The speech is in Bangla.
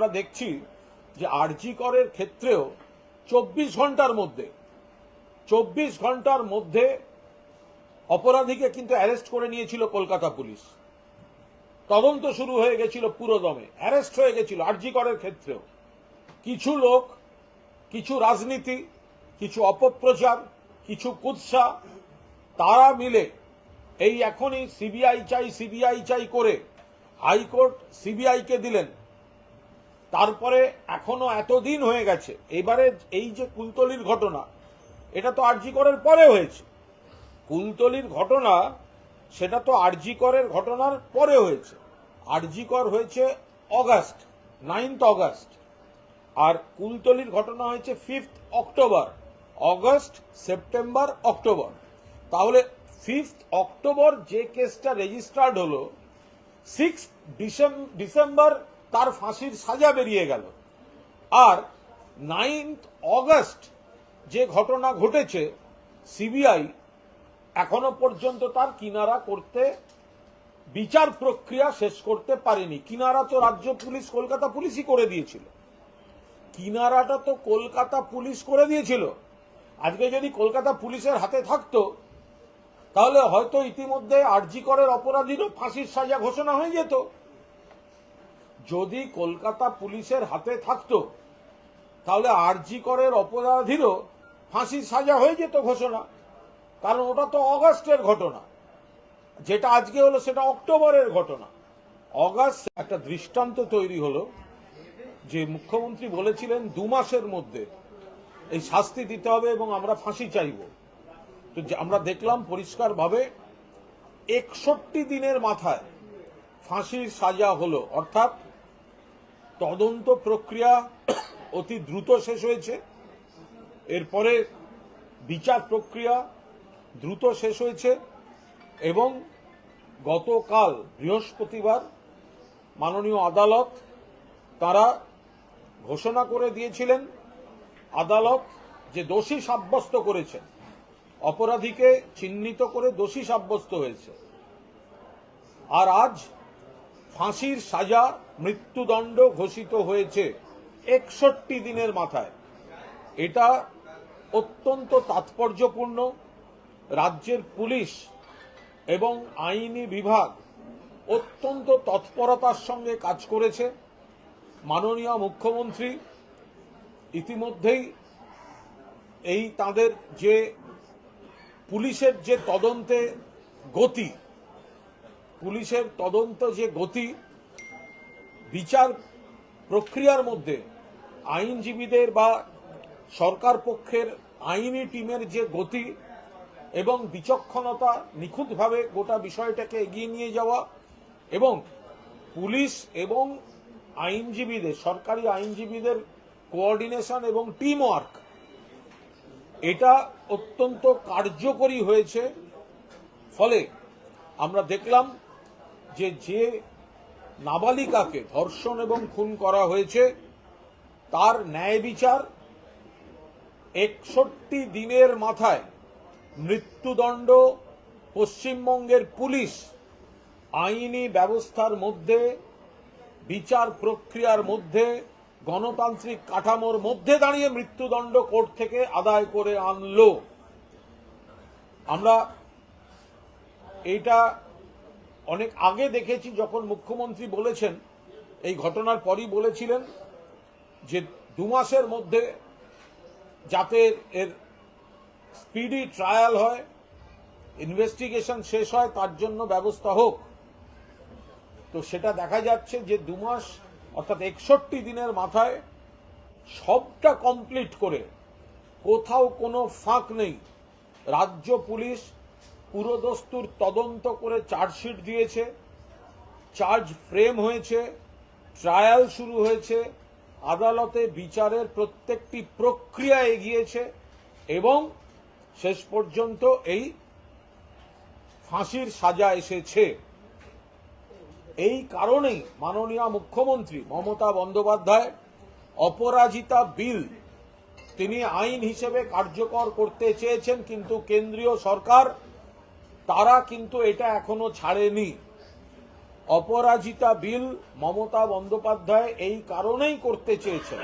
আমরা দেখছি যে আরজি করের ক্ষেত্রেও চব্বিশ ঘণ্টার মধ্যে, চব্বিশ ঘণ্টার মধ্যে অপরাধীকে কিন্তু অ্যারেস্ট করে নিয়েছিল কলকাতা পুলিশ। তদন্ত শুরু হয়ে গেছিল পুরোদমে, অ্যারেস্ট হয়ে গেছিল আরজি করের ক্ষেত্রেও। কিছু লোক, কিছু রাজনীতি, কিছু অপপ্রচার, কিছু কুৎসা, তারা মিলে এই এখনই সিবিআই চাই সিবিআই চাই করে হাইকোর্ট সিবিআইকে দিলেন। তারপরে এখনও এতদিন হয়ে গেছে, এবারে এই যে কুলতলির ঘটনা, এটা তো আরজি করের পরে হয়েছে। কুলতলির ঘটনা, সেটা তো আরজি করের ঘটনার পরে হয়েছে। আরজি কর হয়েছে অগাস্ট নাইন্থ অগাস্ট। আর কুলতলির ঘটনা হয়েছে fifth October, August, September, October. তাহলে ফিফথ অক্টোবর যে কেসটা রেজিস্টার্ড হলো সিক্স ডিসেম্বর তার ফাঁসির সাজা বেরিয়ে গেল। আর নাইন্থ অগস্ট যে ঘটনা ঘটেছে, সিবিআই এখনও পর্যন্ত তার কিনারা করতে বিচার প্রক্রিয়া শেষ করতে পারেনি। কিনারা তো রাজ্য পুলিশ কলকাতা পুলিশই করে দিয়েছিল। কিনারাটা তো কলকাতা পুলিশ করে দিয়েছিল। আজকে যদি কলকাতা পুলিশের হাতে থাকতো, তাহলে হয়তো ইতিমধ্যে আরজি করের অপরাধীরও ফাঁসির সাজা ঘোষণা হয়ে যেত। যদি কলকাতা পুলিশের হাতে থাকতো, তাহলে আরজি করের অপরাধীরও ফাঁসির সাজা হয়ে যেত ঘোষণা। কারণ ওটা তো অগাস্টের ঘটনা। যেটা আজকে হলো সেটা অক্টোবরের ঘটনা। অগাস্ট একটা দৃষ্টান্ত তৈরি হলো যে মুখ্যমন্ত্রী বলেছিলেন দু মাসের মধ্যে এই শাস্তি দিতে হবে এবং আমরা ফাঁসি চাইব। তো আমরা দেখলাম পরিষ্কারভাবে একষট্টি দিনের মাথায় ফাঁসির সাজা হলো। অর্থাৎ তদন্ত প্রক্রিয়া অতি দ্রুত শেষ হয়েছে। এরপরে বিচার প্রক্রিয়া দ্রুত শেষ হয়েছে এবং গতকাল বৃহস্পতিবার মাননীয় আদালত তারা ঘোষণা করে দিয়েছিলেন, আদালত যে দোষী সাব্যস্ত করেছেন অপরাধীকে চিহ্নিত করে দোষী সাব্যস্ত হয়েছে। আর আজ ফাঁসির সাজা মৃত্যুদণ্ড ঘোষিত হয়েছে একষট্টি দিনের মাথায়। এটা অত্যন্ত তাৎপর্যপূর্ণ। রাজ্যের পুলিশ এবং আইনি বিভাগ অত্যন্ত তৎপরতার সঙ্গে কাজ করেছে। মাননীয় মুখ্যমন্ত্রী ইতিমধ্যেই এই তাদের যে পুলিশের যে তদন্তে গতি পুলিশের তদন্ত যে গতি, বিচার প্রক্রিয়ার মধ্যে আইনজীবীদের বা সরকার পক্ষের আইনি টিমের যে গতি এবং বিচক্ষণতা নিখুঁতভাবে গোটা বিষয়টাকে এগিয়ে নিয়ে যাওয়া এবং পুলিশ এবং আইনজীবীদের, সরকারি আইনজীবীদের কোঅর্ডিনেশন এবং টিম ওয়ার্ক এটা অত্যন্ত কার্যকরী হয়েছে। ফলে আমরা দেখলাম যে যে নাবালিকাকে ধর্ষণ এবং খুন করা হয়েছে, তার ন্যায় বিচার একষট্টি দিনের মাথায় মৃত্যুদণ্ড পশ্চিমবঙ্গের পুলিশ আইনি ব্যবস্থার মধ্যে, বিচার প্রক্রিয়ার মধ্যে, গণতান্ত্রিক কাঠামোর মধ্যে দাঁড়িয়ে মৃত্যুদণ্ড কোর্ট থেকে আদায় করে আনলো। আমরা এইটা অনেক আগে দেখেছি যখন মুখ্যমন্ত্রী বলেছেন, এই ঘটনার পরই বলেছিলেন যে দু মাসের মধ্যে যাতে এর স্পিডি ট্রায়াল হয়, ইনভেস্টিগেশন শেষ হয়, তার জন্য ব্যবস্থা হোক। তো সেটা দেখা যাচ্ছে যে দু মাস, অর্থাৎ একষট্টি দিনের মাথায় সবটা কমপ্লিট করে কোথাও কোনো ফাঁক নেই। রাজ্য পুলিশ পুরোদস্তুর তদন্ত করে চার্জশিট দিয়েছে, চার্জ ফ্রেম হয়েছে, ট্রায়াল শুরু হয়েছে, আদালতে বিচারের প্রত্যেকটি প্রক্রিয়া এগিয়েছে এবং শেষ পর্যন্ত এই ফাঁসির সাজা এসেছে। এই কারণেই মাননীয় মুখ্যমন্ত্রী মমতা বন্দ্যোপাধ্যায় অপরাজিতা বিল তিনি আইন হিসেবে কার্যকর করতে চেয়েছেন, কিন্তু কেন্দ্রীয় সরকার তারা কিন্তু এটা এখনও ছাড়েনি। অপরাজিতা বিল মমতা বন্দ্যোপাধ্যায় এই কারণেই করতে চেয়েছেন।